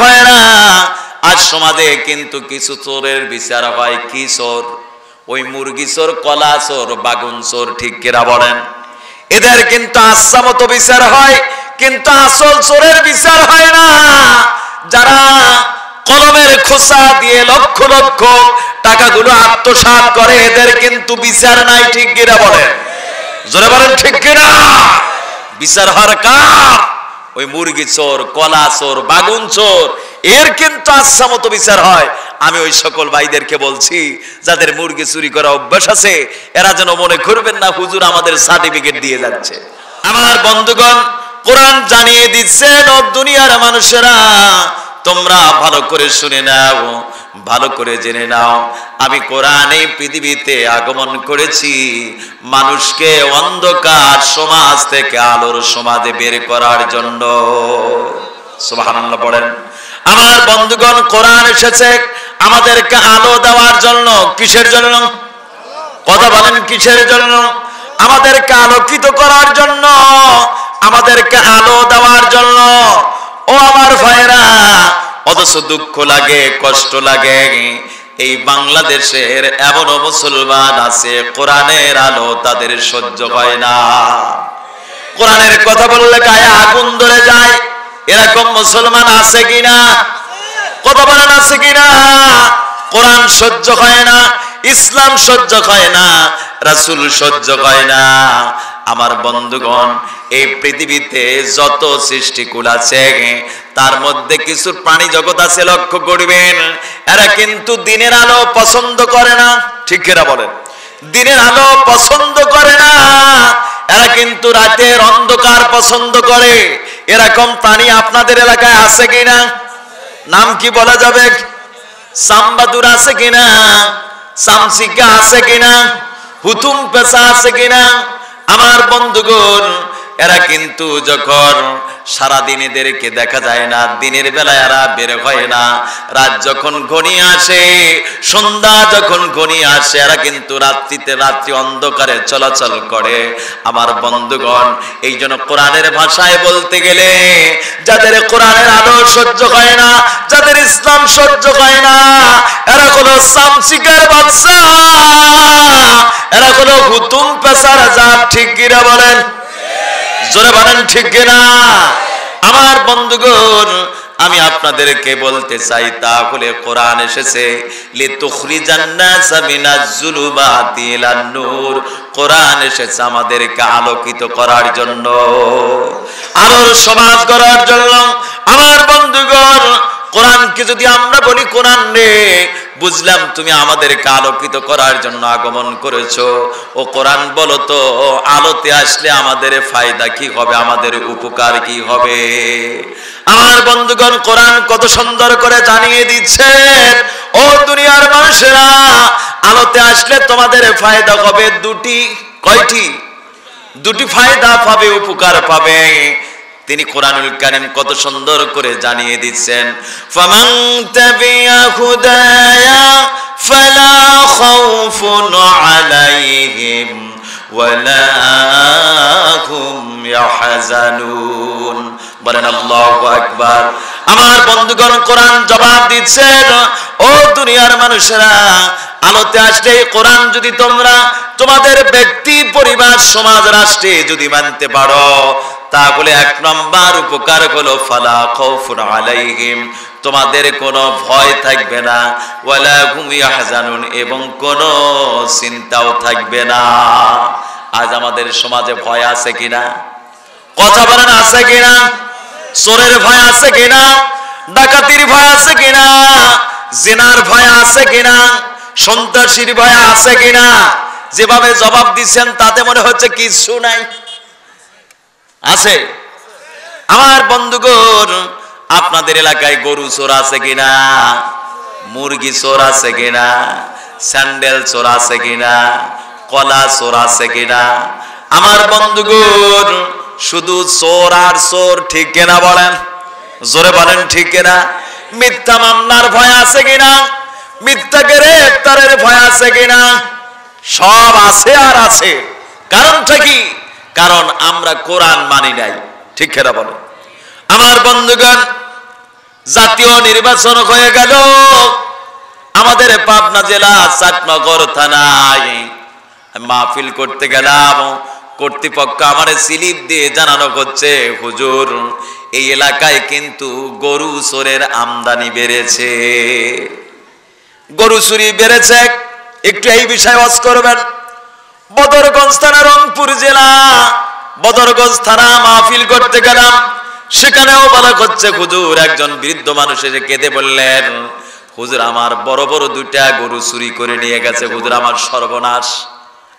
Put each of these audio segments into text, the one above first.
ভাইরা আজ সমাজে কিন্তু কিছু চোরের বিচার হয়। কি চোর? ওই মুরগি চোর, কলা চোর, বাগুন চোর, ঠিক কেরা বলেন? এদের কিন্তু আচ্ছা মতো বিচার হয়, কিন্তু আসল চোরের বিচার হয় না। যারা কলমের খোসা দিয়ে লক্ষ লক্ষ টাকাগুলো আত্মসাৎ করে, এদের কিন্তু বিচার নাই, ঠিক কিনা বলেন? জোরে বলেন, ঠিক কিনা? বিচার হওয়ার কার ওই মুরগি চোর, কলা চোর, বাগুন চোর, এর কিন্তু আচ্ছা মতো বিচার হয়। আমি ওই সকল ভাইদেরকে বলছি, যাদের মুরগি চুরি করা অভ্যাস আছে, এরা যেন মনে করবেন না হুজুর আমাদের সার্টিফিকেট দিয়ে যাচ্ছে। আমার বন্ধুগণ, কোরআন জানিয়ে দিচ্ছেন দুনিয়ার মানুষেরা, তোমরা ভালো করে শুনে নাও। ভালো করে জেনে নাও। আমি কোরআন, পৃথিবীতে আগমন করেছি। মানুষকে অন্ধকার সমাজ থেকে আলোর সমাজে বের করার জন্য। সুবহানাল্লাহ পড়েন। আমার বন্ধুগণ, কোরআন এসেছে। আমাদেরকে আলো দেওয়ার জন্য কিসের জন্য? কথা বলেন, কিসের জন্য? আমাদেরকে আলোকিত করার জন্য। আমাদেরকে আলো দেওয়ার জন্য। ও আমার অথচ দুঃখ লাগে, কষ্ট লাগে। এই বাংলাদেশের এমনও মুসলমান আছে, কোরআনের আলো তাদের সহ্য হয় না। কোরআনের কথা বললে গায়ে আগুন ধরে যায়। এরকম মুসলমান আছে কিনা? বলেন আছে কিনা? কোরআন সহ্য হয় না, ইসলাম সহ্য হয় না, রাসুল সহ্য হয় না। আমার বন্ধুগণ, এই পৃথিবীতে যত সৃষ্টিকুল আছে তার মধ্যে কিছু প্রাণী জগৎ আছে, লক্ষ্য করবেন। এরা কিন্তু দিনের আলো পছন্দ করে না। ঠিক এরা বলেন? দিনের আলো পছন্দ করে না। এরা কিন্তু রাতের অন্ধকার পছন্দ করে। এরকম প্রাণী আপনাদের এলাকায় আছে কিনা? নাম কি বলা যাবে? সাম্বাদুর আছে কিনা? সামসিকা আছে কিনা? হুতুম পেশা আছে কিনা? আমার বন্ধুগণ এরা কিন্তু যখন সারাদিন এদেরকে দেখা যায় না, দিনের বেলায় এরা বের হয় না। রাত যখন ঘনিয়ে আসে, সন্ধ্যা যখন ঘনিয়ে আসে, এরা কিন্তু রাত্রিতে রাত্রি অন্ধকারে চলাচল করে। আমার বন্ধুগণ, এই জন্য কোরআনের ভাষায় বলতে গেলে, যাদের কোরআনের আলো সহ্য হয় না, যাদের ইসলাম সহ্য হয় না, এরা হলো সামসিকার বাচ্চা এরা হলো হুতুম পেশার জাত ঠিক কিনা বলেন? জোরে বলেন, ঠিক কিনা? আমার বন্ধুগণ, আমি আপনাদেরকে বলতে চাই, তাহলে কোরআন এসেছে কোরআন এসেছে আমাদেরকে আলোকিত করার জন্য, আলোর সমাজ করার জন্য। আমার বন্ধুগণ, কোরআনকে যদি আমরা বলি কোরআন রে বুঝলাম তুমি আমাদেরকে আলোকিত করার জন্য আগমন করেছ। ও কোরআন বলো তো, আলোতে আসলে আমাদের ফায়দা কি হবে? আমাদের উপকার কি হবে? আমার বন্ধুগণ, কোরআন কত সুন্দর করে জানিয়ে দিচ্ছে, ও দুনিয়ার মানুষেরা, আলোতে আসলে তোমাদের ফায়দা হবে দুটি, কয়টি? দুটি ফায়দা পাবে, উপকার পাবে। তিনি কোরআনুল কারীম কত সুন্দর করে জানিয়ে দিচ্ছেন, ফামান তাবিয়া হুদায়া ফালা খাউফুন আলাইহিম ওয়ালা হুম ইয়াহজানুন। বলেন, আল্লাহু আকবার। আমার বন্ধুগণ কোরআন জবাব দিচ্ছেন, ও দুনিয়ার মানুষেরা, আলোতে আসলে কোরআন যদি তোমরা তোমাদের ব্যক্তি, পরিবার, সমাজ, রাষ্ট্রে যদি মানতে পারো তাহলে এক নম্বর উপকার হলো, ফালা খৌফুন আলাইহিম, তোমাদের কোনো ভয় থাকবে না, ওয়ালা হুম ইয়াহজানুন, এবং কোনো চিন্তাও থাকবে না। আজ আমাদের সমাজে ভয় আছে কিনা? কথা বলেন, আছে কিনা? চোরের ভয় আছে কিনা? ডাকাতির ভয় আছে কিনা? জেনার ভয় আছে কিনা? সন্ত্রাসীর ভয় আছে কিনা? যেভাবে জবাব দিচ্ছেন, তাতে মনে হচ্ছে কিছু নাই। আছে? আমার বন্ধুগণ, আপনাদের এলাকায় গরু চোর আছে কিনা? মুরগি চোর আছে কিনা? স্যান্ডেল চোর আছে কিনা? কলা চোর আছে কিনা? আমার বন্ধুগণ, শুধু চোর আর চোর ঠিক কিনা বলেন? জোরে বলেন, ঠিক কিনা? মিথ্যা মামলার ভয় আছে কিনা? মিথ্যা গ্রেফতারের ভয় আছে কিনা? সব আছে আর আছে। কারণটা কি? কারণ আমরা কোরআন মানি নাই। ঠিক খেরা বলো? আমার বন্ধুগণ, জাতীয় নির্বাচন হয়ে গেল। আমাদের পাবনা জেলা চাটনগর থানায় মাহফিল করতে গেলাম। কর্তৃপক্ষ আমার স্লিপ দিয়ে জানানো হচ্ছে, হুজুর, এই এলাকায় কিন্তু গরু চোরের আমদানি বেড়েছে। গরু চুরি বেড়েছে। একটু এই বিষয়ে ওয়াজ করবেন। বদরগঞ্জ থানা, রংপুর জেলা। বদরগঞ্জ থানা মাহফিল করতে গেলাম। সেখানেও বলা হচ্ছে হুজুর। একজন বৃদ্ধ মানুষ এসে কেঁদে বললেন, হুজুর, আমার বড় বড় দুইটা গরু চুরি করে নিয়ে গেছে। হুজুর, আমার সর্বনাশ।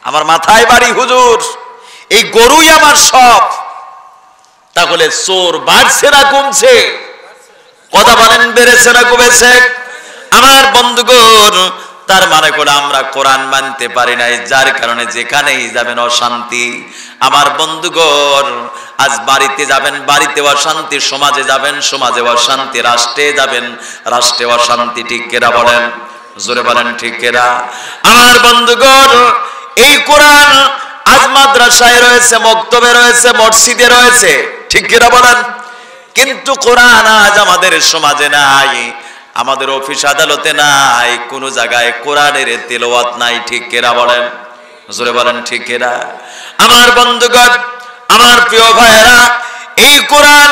আমার মাথায় বাড়ি, হুজুর। এই গরুই আমার সব। তাহলে চোর বাড়ছে না কমছে? কথা বলেন, বেড়েছে না কমেছে? আমার বন্ধুগণ তার মানে করে আমরা কোরআন মানতে পারি নাই, যার কারণে যেখানেই যাবেন অশান্তি। আমার বন্ধুগণ, আজ বাড়িতে যাবেন, বাড়িতে অশান্তি, সমাজে যাবেন, সমাজে অশান্তি, রাষ্ট্রে যাবেন, রাষ্ট্রে অশান্তি, ঠিক কেরা বলেন? জোরে বলেন, ঠিক কেরা আমার বন্ধুগণ, এই কোরআন আজ মাদ্রাসায় রয়েছে, মক্তবে রয়েছে, মসজিদে রয়েছে, ঠিক কেরা বলেন? কিন্তু কোরআন আজ আমাদের সমাজে নাই। আমাদের অফিস আদালতে নাই, কোন জায়গায় কোরআনের তেলাওয়াত নাই, ঠিক কেরা বলেন? জোরে বলেন, ঠিক কেরা আমার বন্ধুগণ, আমার প্রিয় ভাইয়েরা, এই কোরআন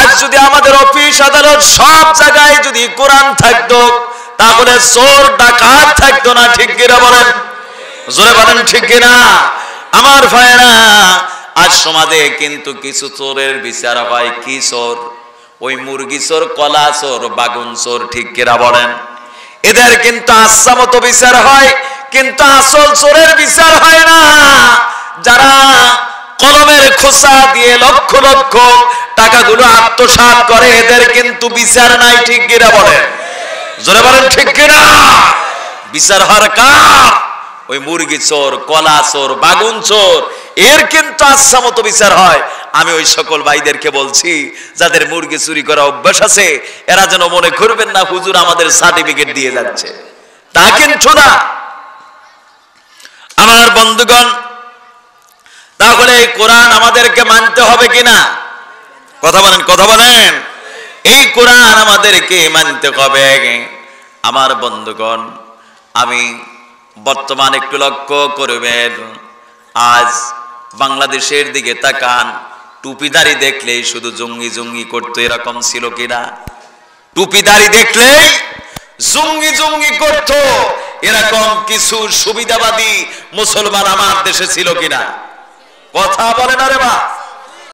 আজ যদি আমাদের অফিস আদালত সব জায়গায় যদি কোরআন থাকতো, তাহলে চোর, ডাকাত থাকতো না, ঠিক কিনা বলেন? জোরে বলেন, ঠিক কিনা? আমার ভাইয়েরা, আজ সমাজে কিন্তু কিছু চোরের বিচার হয়, কি চোর? ওই মুরগি চোর, কলা চোর, বাগুন চোর, ঠিক কিনা বলেন? এদের কিন্তু আচ্ছা মতো বিচার হয়, কিন্তু আসল চোরের বিচার হয় না। যারা কলমের খোসা দিয়ে লক্ষ লক্ষ টাকাগুলো আত্মসাৎ করে, এদের কিন্তু বিচার নাই, ঠিক কিনা বলেন? জোরে বলেন, ঠিক কিনা? বিচার হওয়ার কার ওই মুরগি চোর, কলা চোর, বাগুন চোর এর কিন্তু আচ্ছা মতো বিচার হয়। আমি ওই সকল ভাইদেরকে বলছি, যাদের মুরগি চুরি করা অভ্যাস আছে, এরা যেন মনে করবেন না হুজুর আমাদের সার্টিফিকেট দিয়ে যাচ্ছে। তা কিন্তু না। আমার বন্ধুগণ, তাহলে এই কোরআন আমাদেরকে মানতে হবে কিনা? কথা বলেন কথা বলেন। এই কোরআন আমাদেরকে মানতে হবে। আমার বন্ধুগণ, আমি বর্তমান একটু লক্ষ্য করবেন। আজ বাংলাদেশের দিকে তাকান, টুপিদারি দেখলেই শুধু জঙ্গি জঙ্গি করতো, এরকম ছিল কিনা? টুপিদারি দেখলেই জঙ্গি জঙ্গি করতো, এরকম কিছু সুবিধাবাদী মুসলমান আমার দেশে ছিল কিনা? কথা বলে না রে বা